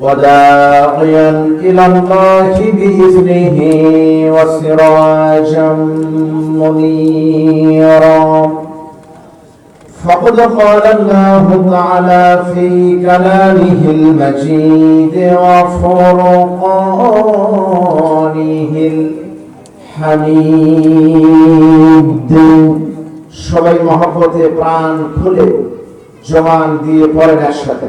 وداعيا إلى الله بإذنه وسراجا منيرا فقد قال الله تعالى في كلامه المجيد وفرقانه الحميد সবাই মহব্বতে প্রাণ খুলে জবান দিয়ে পড়েন একসাথে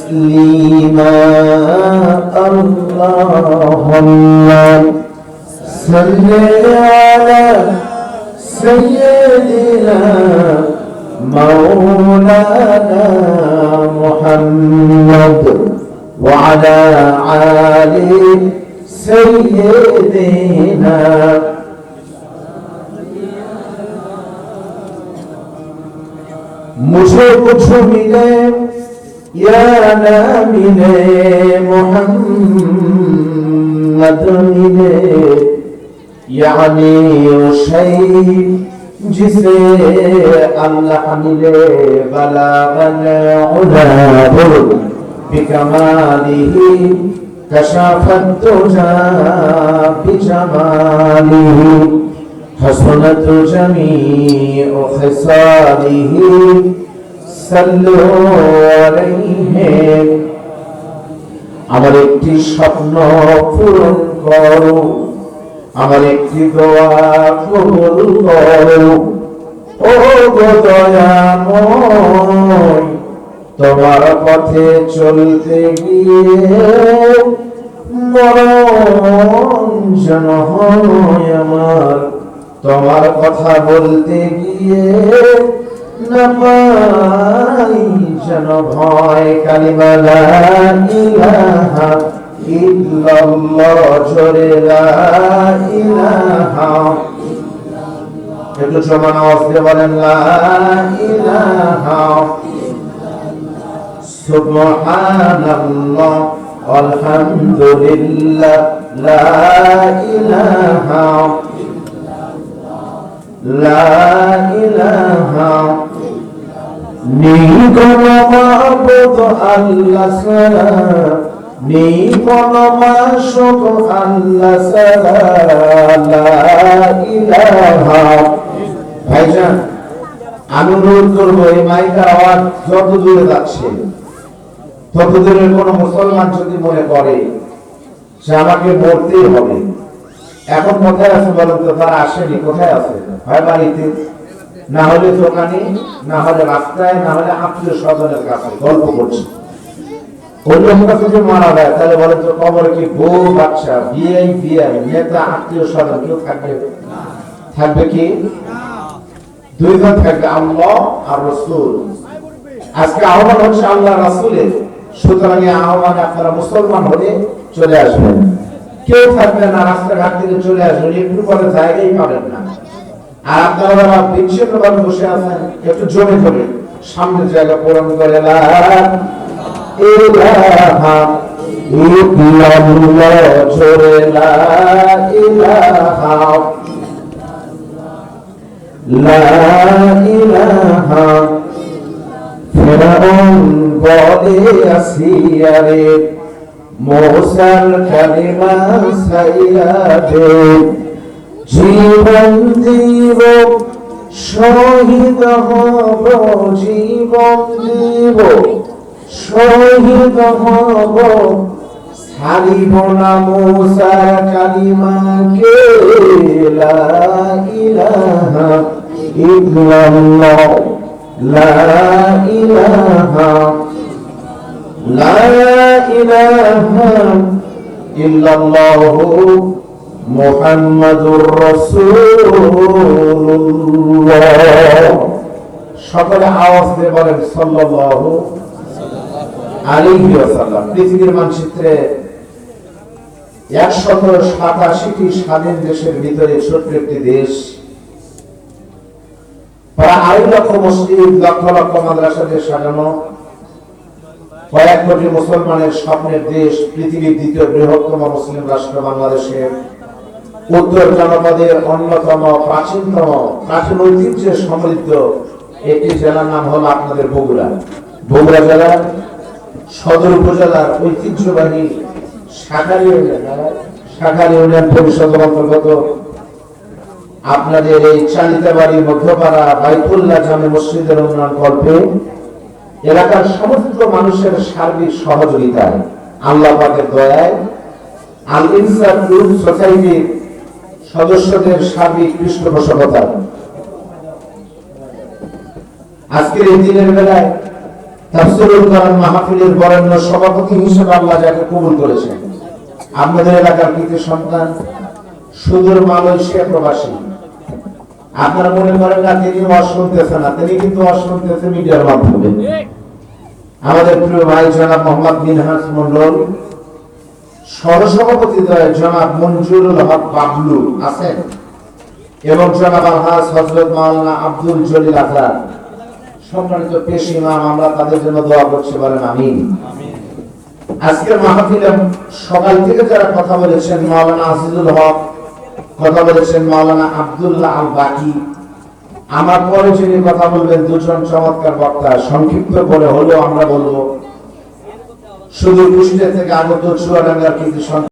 اللهم صل على سيدنا مولانا محمد وعلى آل سيدنا मुझे कुछ मिले யானாமினே முகம்மதுமினே يعني ஷை جسے اللہ ملے بلاغا عذاب بکماله بجماله حسنت جميع خصاله আমার একটি স্বপ্ন পূরণ করো, আমার একটি দোয়া কবুল করো। ও তোমার পথে চলতে গিয়ে মরণ হয় আমার। তোমার কথা বলতে গিয়ে না পাই ভয় কালিমালা ইলাহা ইল্লাল্লাহ, জোরে লা ইলাহা। একটু সমান আওয়াজ দিয়ে বলেন, লা ইলাহা। সুবহানাল্লাহ, আলহামদুলিল্লাহ, লা ইলাহা। লা ইলাহা। নেই আল্লাহ নেই আল্লাহ ভাইজান আমি অনুরোধ করব এই মাইকার আওয়াজ যত দূরে যাচ্ছে তত দূরে কোনো মুসলমান যদি মনে করে সে আমাকে মরতেই হবে এখন কোথায় আছে বলেন তো তারা আসেনি, কোথায় আছে? হয় বাড়িতে। না হলে দোকানে, না হলে রাস্তায়, না হলে আত্মীয় স্বজনের কাছে গল্প করছে। আজকে সুতরাং আপনারা মুসলমান হলে চলে আসবেন। কেউ থাকবে না, রাস্তাঘাট থেকে চলে আসবেন, একটু পরে জায়গাই পাবেন না। আর আপনারা যারা ভাবে বসে আছেন, একটু জমে জমে সামনের জায়গা পূরণ করে লা ইলাহা ইল্লাল্লাহ জোরে লা ইলাহা। লা ইলাহা। ফেরাউন বলে আসিয়ারে মোসার কালিমা সাইয়া দে। জীবন দিব শহীদ হব জীবন দিব শহীদ হব ছাড়িব না মোসার কালিমাকে লা ইলাহা ইল্লাল্লাহ লা ইলাহা লা ইলাহা ইল্লাল্লাহু সাতাশিটি স্বাধীন দেশের ভিতরে ছোট্ট একটি দেশ। প্রায় আড়াই লক্ষ মসজিদ লক্ষ লক্ষ মাদ্রাসা দিয়ে সাজানো। কয়েক কোটি মুসলমানের স্বপ্নের দেশ, পৃথিবীর দ্বিতীয় বৃহত্তম মুসলিম রাষ্ট্র বাংলাদেশের। উত্তর জনপদের অন্যতম প্রাচীনতম, প্রাচীন ঐতিহ্যে সমৃদ্ধ একটি জেলার নাম হলো আপনাদের বগুড়া। বগুড়া জেলার সদর উপজেলার ঐতিহ্যবাহী শাখারি ইউনিয়ন। শাখারি ইউনিয়ন পরিষদের অন্তর্গত আপনাদের এই চালিতাবাড়ি, মধ্যপাড়া, বাইতুল্লাহ জামে মসজিদের উন্নয়ন কল্পে এলাকার সমস্ত মানুষের সার্বিক সহযোগিতায়, আল্লাহ পাকের দয়ায় আল গ্রুপ সোসাইটির সদস্যদের সার্বিক পৃষ্ঠপোষকতা। আজকের এই দিনের বেলায় তাফসিরুল কোরআন মাহফিলের সভাপতি হিসেবে আল্লাহ যাকে কবুল করেছেন। এলাকার কৃতি সন্তান, সুদূর মালয়েশিয়া প্রবাসী। আপনারা মনে করেন না তিনি ওয়াজ না, তিনি কিন্তু ওয়াজ শুনতেছে মিডিয়ার মাধ্যমে। আমাদের প্রিয় ভাই জনাব মোহাম্মদ মিনহাস মন্ডল সহসভাপতি জনাব মঞ্জুরুল হক বাবলু আছেন এবং জনাব আলহাজ হজরত মাওলানা আব্দুল জলিল আজহার সম্মানিত পেশ ইমাম, আমরা তাদের জন্য দোয়া করছি বলেন, আমিন। আজকের মাহফিলে সকাল থেকে যারা কথা বলেছেন, মাওলানা আজিজুল হক, কথা বলেছেন মাওলানা আব্দুল্লাহ আল বাকি আমার পরে যিনি কথা বলবেন, দুজন চমৎকার বক্তা, সংক্ষিপ্ত করে হলেও আমরা বলব শুধু কুষ্টিয়া থেকে আগত চুয়াডাঙ্গার কিন্তু